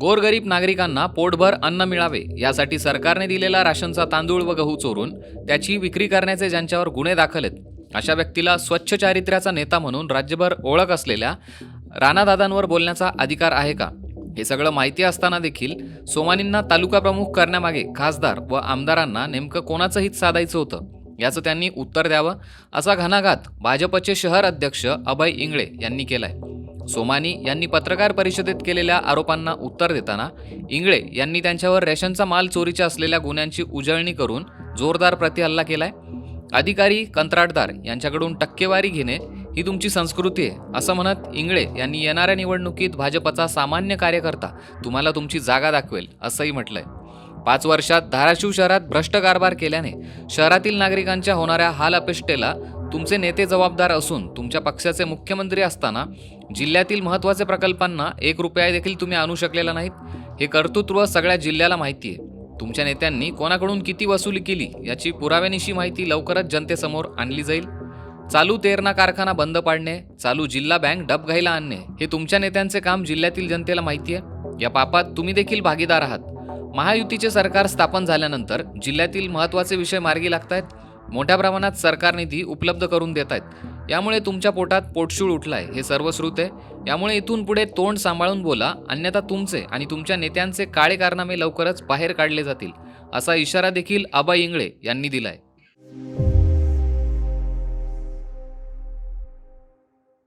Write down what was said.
गोरगरीब नागरिकांना पोटभर अन्न मिळावे यासाठी सरकारने दिलेला राशनचा तांदूळ व गहू चोरून त्याची विक्री करण्याचे ज्यांच्यावर गुन्हे दाखल आहेत अशा व्यक्तीला स्वच्छ चारित्र्याचा नेता म्हणून राज्यभर ओळख असलेल्या राणादादांवर बोलण्याचा अधिकार आहे का? हे सगळं माहिती असताना देखील सोमानींना तालुका प्रमुख करण्यामागे खासदार व आमदारांना नेमकं कोणाचं हित साधायचं होतं? याचं त्यांनी उत्तर द्यावं असा घणाघात भाजपचे शहर अध्यक्ष अभय इंगळे यांनी केलाय. सोमानी यांनी पत्रकार परिषदेत केलेल्या आरोपांना उत्तर देताना इंगळे यांनी त्यांच्यावर रेशनचा माल चोरीच्या असलेल्या गुन्ह्यांची उजळणी करून जोरदार प्रतिहल्ला केलाय. अधिकारी कंत्राटदार यांच्याकडून टक्केवारी घेणे ही तुमची संस्कृती आहे असं म्हणत इंगळे यांनी येणाऱ्या निवडणुकीत भाजपचा सामान्य कार्यकर्ता तुम्हाला तुमची जागा दाखवेल असंही म्हटलंय. पाच वर्षात धाराशिव शहरात भ्रष्ट कारभार केल्याने शहरातील नागरिकांच्या होणाऱ्या हाल अपेष्टेला तुमचे नेते जबाबदार असून तुमच्या पक्षाचे मुख्यमंत्री असताना जिल्ह्यातील महत्त्वाच्या प्रकल्पांना एक रुपया देखील तुम्ही आणू शकलेला नाहीत. हे कर्तृत्व सगळ्या जिल्ह्याला माहिती आहे. तुमच्या नेत्यांनी कोणाकडून किती वसुली केली याची पुराव्यानिशी माहिती लवकरच जनतेसमोर आणली जाईल. चालू तेरणा कारखाना बंद पाडणे चालू जिल्हा बँक डबघाईला आणणे हे तुमच्या नेत्यांचे काम जिल्ह्यातील जनतेला माहिती आहे. या पापात तुम्ही देखील भागीदार आहात. महायुतीचे सरकार स्थापन झाल्यानंतर जिल्ह्यातील महत्त्वाचे विषय मार्गी लागत आहेत मोठ्या प्रमाणात सरकार निधी उपलब्ध करून देत आहेत. यामुळे तुमच्या पोटात पोटशूळ उठलाय हे सर्वश्रुत आहे. यामुळे इथून पुढे तोंड सांभाळून बोला अन्यथा तुमचे आणि तुमच्या नेत्यांचे काळे कारनामे लवकरच बाहेर काढले जातील असा इशारा देखील आबा इंगळे यांनी दिलाय.